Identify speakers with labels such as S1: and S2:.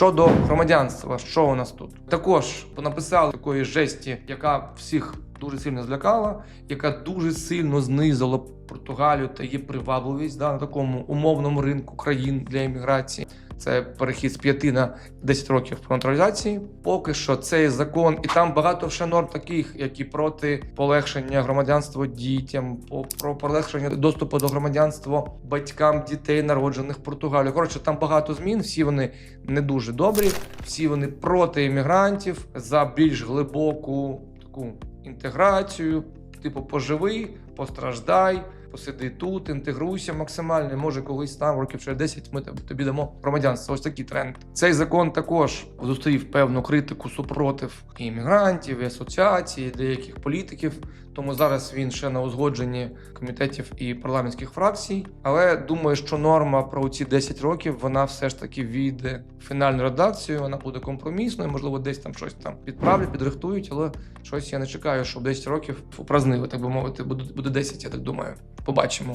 S1: Щодо громадянства, що у нас тут? Також понаписали такої жесті, яка всіх дуже сильно злякала, яка дуже сильно знизила Португалію та її привабливість да, на такому умовному ринку країн для імміграції. Це перехід з 5 на 10 років по натуралізації. Поки що цей закон, і там багато ще норм таких, які проти полегшення громадянства дітям, про полегшення доступу до громадянства батькам дітей, народжених в Португалії. Коротше, там багато змін. Всі вони не дуже добрі. Всі вони проти іммігрантів за більш глибоку таку інтеграцію. Типу, поживи, постраждай, посиди тут, інтегруйся максимально. Може, колись там років через 10 ми тобі- дамо громадянство. Ось такий тренд. Цей закон також зустрів певну критику супротив і іммігрантів, і асоціацій, і деяких політиків. Тому зараз він ще на узгодженні комітетів і парламентських фракцій. Але думаю, що норма про ці 10 років вона все ж таки війде в фінальну редакцію. Вона буде компромісною. Можливо, десь там щось там підправлять, підрихтують, але щось я не чекаю, щоб 10 років упразнили, так би мовити. Буде 10, я так думаю. Побачимо.